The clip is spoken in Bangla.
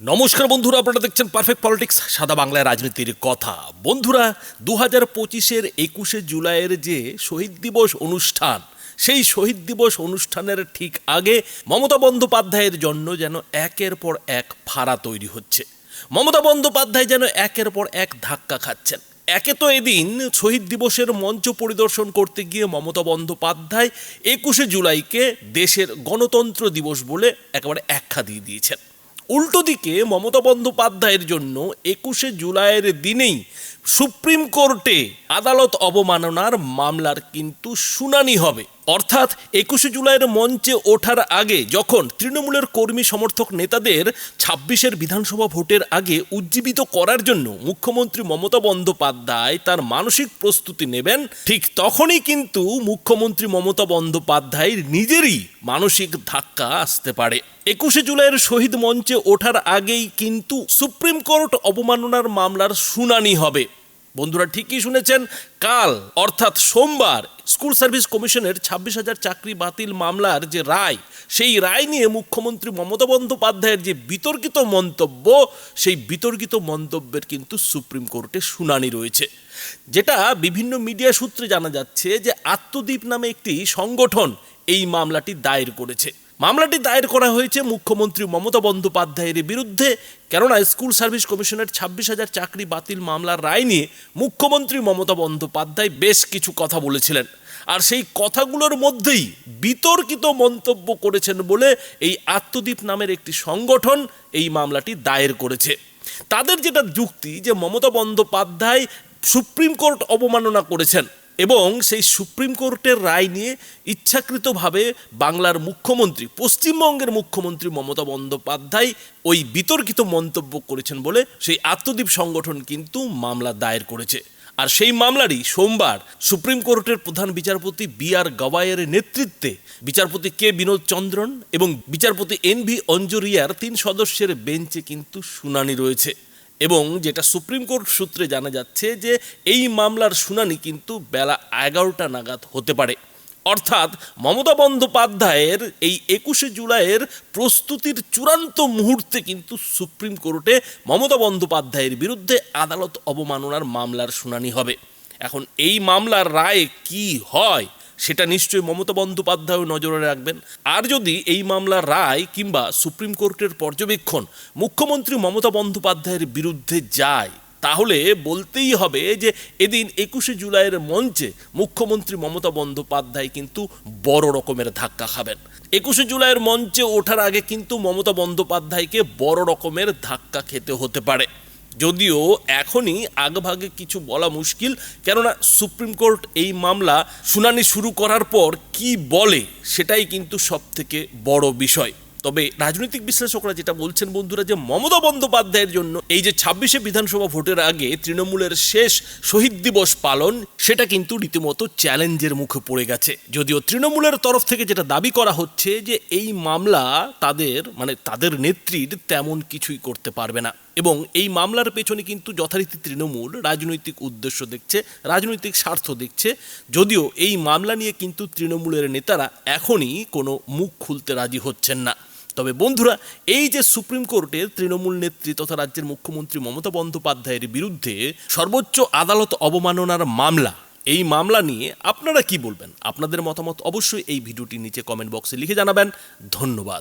নমস্কার বন্ধুরা, আপনারা দেখছেন পারফেক্ট পলিটিক্স সাদা বাংলায় রাজনীতির কথা। বন্ধুরা দু হাজার পঁচিশের একুশে জুলাইয়ের যে শহীদ দিবস অনুষ্ঠান, সেই শহীদ দিবস অনুষ্ঠানের ঠিক আগে মমতা বন্দ্যোপাধ্যায়ের জন্য যেন একের পর এক ফাড়া তৈরি হচ্ছে। মমতা বন্দ্যোপাধ্যায় যেন একের পর এক ধাক্কা খাচ্ছেন। একে তো এদিন শহীদ দিবসের মঞ্চ পরিদর্শন করতে গিয়ে মমতা বন্দ্যোপাধ্যায় একুশে জুলাইকে দেশের গণতন্ত্র দিবস বলে একেবারে একখা দিয়ে দিয়েছেন। উল্টো দিকে মমতা বন্দ্যোপাধ্যায়ের জন্য একুশে জুলাইয়ের দিনেই সুপ্রিম কোর্টে আদালত অবমাননার মামলার কিন্তু শুনানি হবে। অর্থাৎ একুশে জুলাইয়ের মঞ্চে ওঠার আগে যখন তৃণমূলের কর্মী সমর্থক নেতাদের ছাব্বিশের বিধানসভা ভোটের আগে উজ্জীবিত করার জন্য মুখ্যমন্ত্রী মমতা বন্দ্যোপাধ্যায় তার মানসিক প্রস্তুতি নেবেন, ঠিক তখনই কিন্তু মুখ্যমন্ত্রী মমতা বন্দ্যোপাধ্যায়ের নিজেরই মানসিক ধাক্কা আসতে পারে। একুশে জুলাইয়ের শহীদ মঞ্চে ওঠার আগেই কিন্তু সুপ্রিম কোর্ট অবমাননার মামলার শুনানি হবে। বন্ধুরা ঠিকই শুনেছেন, কাল অর্থাৎ সোমবার স্কুল সার্ভিস কমিশনের ছাব্বিশ হাজার চাকরি বাতিল মামলার যে রায়, সেই রায় নিয়ে মুখ্যমন্ত্রী মমতা বন্দ্যোপাধ্যায়ের যে বিতর্কিত মন্তব্য, সেই বিতর্কিত মন্তব্যের কিন্তু সুপ্রিম কোর্টে শুনানি রয়েছে। যেটা বিভিন্ন মিডিয়া সূত্রে জানা যাচ্ছে যে আত্মদ্বীপ নামে একটি সংগঠন এই মামলাটি দায়ের করেছে। মামলাটি দায়ের করা হয়েছে মুখ্যমন্ত্রী মমতা বন্দ্যোপাধ্যায়ের বিরুদ্ধে। কেননা, স্কুল সার্ভিস কমিশনের ছাব্বিশ হাজার চাকরি বাতিল মামলার রায় নিয়ে মুখ্যমন্ত্রী মমতা বন্দ্যোপাধ্যায় বেশ কিছু কথা বলেছিলেন। আর সেই কথাগুলোর মধ্যেই বিতর্কিত মন্তব্য করেছেন বলে এই আত্মদ্বীপ নামের একটি সংগঠন এই মামলাটি দায়ের করেছে। তাদের যেটা যুক্তি যে মমতা বন্দ্যোপাধ্যায় সুপ্রিম কোর্ট অবমাননা করেছেন এবং সেই সুপ্রিম কোর্টের রায় নিয়ে ইচ্ছাকৃতভাবে বাংলার মুখ্যমন্ত্রী, পশ্চিমবঙ্গের মুখ্যমন্ত্রী মমতা বন্দ্যোপাধ্যায় ওই বিতর্কিত মন্তব্য করেছেন বলে সেই আত্মদ্বীপ সংগঠন কিন্তু মামলা দায়ের করেছে। আর সেই মামলারই সোমবার সুপ্রিম কোর্টের প্রধান বিচারপতি বি আর গবাইয়ের নেতৃত্বে বিচারপতি কে. বিনোদ চন্দ্রন এবং বিচারপতি এন ভি অঞ্জরিয়ার তিন সদস্যের বেঞ্চে কিন্তু শুনানি রয়েছে। এবং যেটা সুপ্রিম কোর্ট সূত্রে জানা যাচ্ছে যে এই মামলার শুনানি কিন্তু বেলা এগারোটা নাগাদ হতে পারে। অর্থাৎ মমতা বন্দ্যোপাধ্যায়ের এই একুশে জুলাইয়ের প্রস্তুতির চূড়ান্ত মুহূর্তে কিন্তু সুপ্রিম কোর্টে মমতা বন্দ্যোপাধ্যায়ের বিরুদ্ধে আদালত অবমাননার মামলার শুনানি হবে। এখন এই মামলার রায় কি হয় সেটা নিশ্চয়ই মমতা বন্দ্যোপাধ্যায় নজরে রাখবেন। আর যদি এই মামলার রায় কিংবা সুপ্রিম কোর্টের পর্যবেক্ষণ মুখ্যমন্ত্রী মমতা বন্দ্যোপাধ্যায়ের বিরুদ্ধে যায়, তাহলে বলতেই হবে যে এদিন একুশে জুলাইয়ের মঞ্চে মুখ্যমন্ত্রী মমতা বন্দ্যোপাধ্যায় কিন্তু বড় রকমের ধাক্কা খাবেন। একুশে জুলাইয়ের মঞ্চে ওঠার আগে কিন্তু মমতা বন্দ্যোপাধ্যায়কে বড় রকমের ধাক্কা খেতে হতে পারে। যদিও এখনই আগভাগে কিছু বলা মুশকিল, কেননা সুপ্রিম কোর্ট এই মামলা শুনানি শুরু করার পর কি বলে সেটাই কিন্তু সব থেকে বড় বিষয়। তবে রাজনৈতিক বিশ্লেষকরা যেটা বলছেন বন্ধুরা যে মমতা বন্দ্যোপাধ্যায়ের জন্য এই যে ছাব্বিশে বিধানসভা ভোটের আগে তৃণমূলের শেষ শহীদ দিবস পালন, সেটা কিন্তু রীতিমতো চ্যালেঞ্জের মুখে পড়ে গেছে। যদিও তৃণমূলের তরফ থেকে যেটা দাবি করা হচ্ছে যে এই মামলা তাদের মানে তাদের নেত্রীর তেমন কিছুই করতে পারবে না। এবং এই মামলার পেছনে কিন্তু যথারীতি তৃণমূল রাজনৈতিক উদ্দেশ্য দেখছে, রাজনৈতিক স্বার্থ দেখছে। যদিও এই মামলা নিয়ে কিন্তু তৃণমূলের নেতারা এখনই কোনো মুখ খুলতে রাজি হচ্ছেন না। তবে বন্ধুরা, এই যে সুপ্রিম কোর্টের তৃণমূল নেত্রী তথা রাজ্যের মুখ্যমন্ত্রী মমতা বন্দ্যোপাধ্যায়ের বিরুদ্ধে সর্বোচ্চ আদালত অবমাননার মামলা, এই মামলা নিয়ে আপনারা কি বলবেন? আপনাদের মতামত অবশ্যই এই ভিডিওটির নিচে কমেন্ট বক্সে লিখে জানাবেন। ধন্যবাদ।